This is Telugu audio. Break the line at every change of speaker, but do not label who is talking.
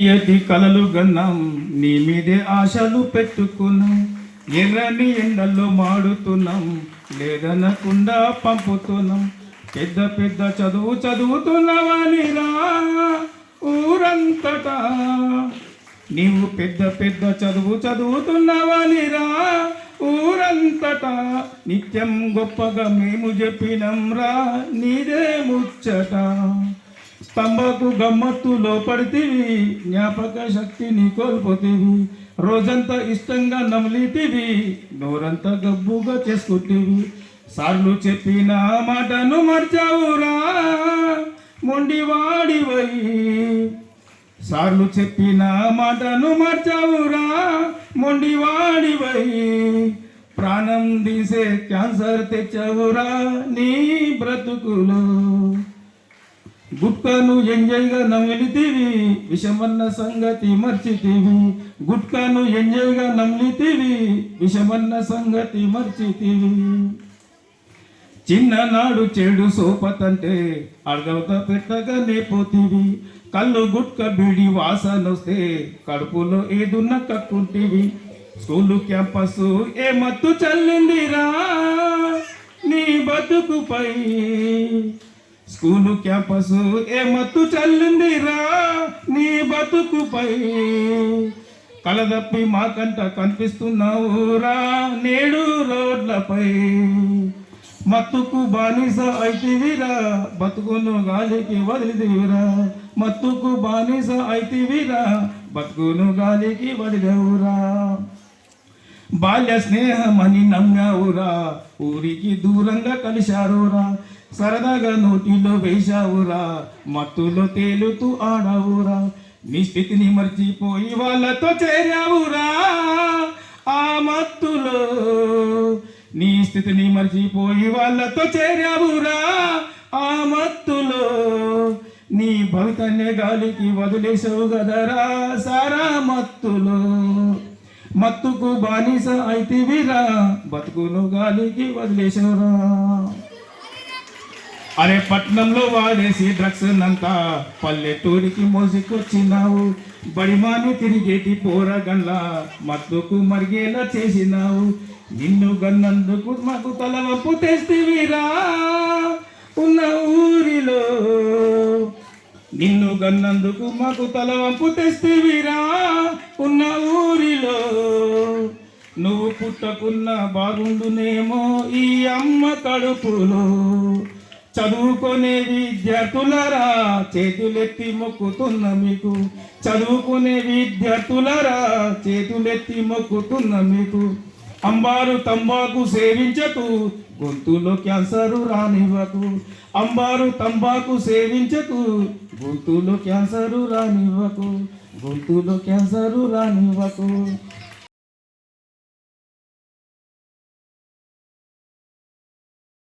ఎది కలలు గన్నాం నీ మీదే ఆశలు పెట్టుకున్నాం. ఎర్రని ఎండల్లో మాడుతున్నాం లేదనకుండా పంపుతున్నాం. పెద్ద పెద్ద చదువు చదువుతున్నావని రా ఊరంతటా. నీవు పెద్ద పెద్ద చదువు చదువుతున్నావని రా ఊరంతటా. నిత్యం గొప్పగా మేము చెప్పినం రా నీదే ముచ్చట. తంబాకు గమ్మత్తు పడితివి జ్ఞాపక శక్తిని కోల్పోతీవి రోజంతా ఇష్టంగా నమిలితివి నోరంతా గబ్బుగా చేసుకుంటేవి. సార్లు చెప్పిన మాటను మర్చావురా మొండివాడివై. సార్లు చెప్పిన మాటను మార్చావురా మొండివాడివై. ప్రాణం తీసే క్యాన్సర్ తెచ్చావురా నీ బ్రతుకులో. గుట్కాను ఎంజాయ్గా నమిలితివి విషమన్న సంగతి మర్చితివి. గుట్కాను ఎంజాయ్గా నమిలితివి విషమన్న సంగతి మర్చితివి. చిన్ననాడు చెడు సోపతంటే అడగవత పెట్టగా నేపోతివి కళ్ళు గుట్క బీడి వాసనొస్తే కడుపులో ఏదున్న కక్కుంటివి స్కూలు క్యాంపస్ ఏ మత్తు చల్లిందిరా నీ బతుకుపై. స్కూలు క్యాంపస్ ఏ మత్తు చల్లిందిరా నీ బతుకుపై. కలదప్పి మాకంట కనిపిస్తున్నావురా నేడు రోడ్లపై. మత్తుకు బానిస అయితివిరా బతుకును గాలికి వదిలిదివిరా. మత్తుకు బానిస అయితివిరా బతుకును గాలికి వదిలేవురా. బాల్య స్నేహమని నమ్మావురా ఊరికి దూరంగా కలిశారురా. సరదాగా నోటిలో వేశావురా మత్తులో తేలుతూ ఆడావురా. నీ స్థితిని మర్చిపోయి వాళ్ళతో చేరావురా. ఆ మత్తులో నీ స్థితిని మర్చిపోయి వాళ్ళతో చేరావురా. ఆ మత్తులో నీ భవితన్య గాలికి వదిలేసావు కదరా. సారా మత్తులో మత్తుకు బానిస అయితివిరా. బతుకును గాలికి వదిలేసావురా అరే పట్నంలో వాడేసి డ్రగ్స్ నంతా పల్లెటూరికి మోసుకొచ్చినావు. బడిమాను తిరిగేటి పోరగండ్ల మత్తుకు మరిగేలా చేసినావు. నిన్ను గన్నందుకు మాకు తలవంపు తెస్తివిరా. ఉన్న ఊరిలో నిన్ను గన్నందుకు మాకు తలవంపు తెస్తివిరా. ఉన్న ఊరిలో నువ్వు పుట్టకున్న బాగుండునేమో ఈ అమ్మ కడుపులో. చదువుకునే విద్యార్థులరా చేతులెత్తి మొక్కుతున్న మీకు. చదువుకునే విద్యార్థులరా చేతులెత్తి మొక్కుతున్న మీకు. అంబారు తంబాకు సేవించకు గొంతులో క్యాన్సరు రానివ్వకు. అంబారు తంబాకు సేవించకు గొంతులో క్యాన్సరు రానివ్వకు. గొంతులో క్యాన్సరు రానివ్వకు.